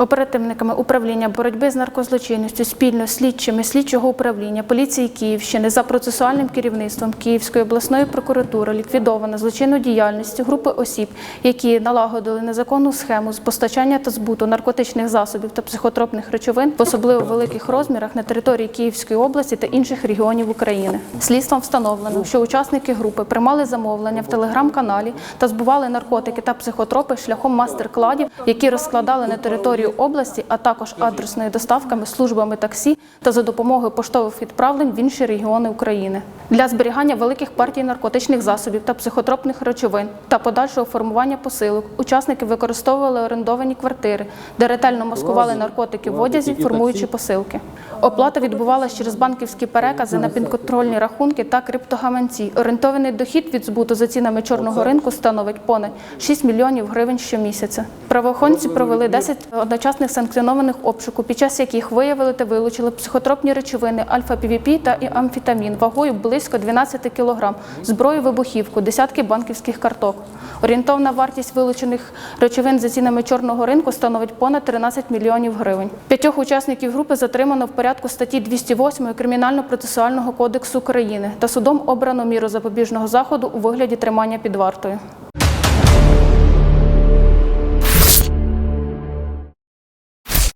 Оперативниками управління боротьби з наркозлочинністю спільно з слідчими слідчого управління поліції Київщини за процесуальним керівництвом Київської обласної прокуратури ліквідовано злочинну діяльність групи осіб, які налагодили незаконну схему з постачання та збуту наркотичних засобів та психотропних речовин в особливо великих розмірах на території Київської області та інших регіонів України. Слідством встановлено, що учасники групи приймали замовлення в телеграм-каналі та збували наркотики та психотропи шляхом мастер-кладів, які розкладали на територію області, а також адресною доставками, службами таксі та за допомогою поштових відправлень в інші регіони України. Для зберігання великих партій наркотичних засобів та психотропних речовин та подальшого формування посилок учасники використовували орендовані квартири, де ретельно маскували наркотики в одязі, формуючи посилки. Оплата відбувалася через банківські перекази на підконтрольні рахунки та криптогаманці. Орієнтований дохід від збуту за цінами чорного ринку становить понад 6 мільйонів гривень щомісяця. Правоохоронці провели 10 одночасних санкціонованих обшуків, під час яких виявили та вилучили психотропні речовини альфа-півіпі та і амфетамін вагою близько 12 кг, зброю вибухівку, десятки банківських карток. Орієнтовна вартість вилучених речовин за цінами чорного ринку становить понад 13 мільйонів гривень. П'ятьох учасників групи затримано в порядку статті 208 Кримінально-процесуального кодексу України та судом обрано міру запобіжного заходу у вигляді тримання під вартою.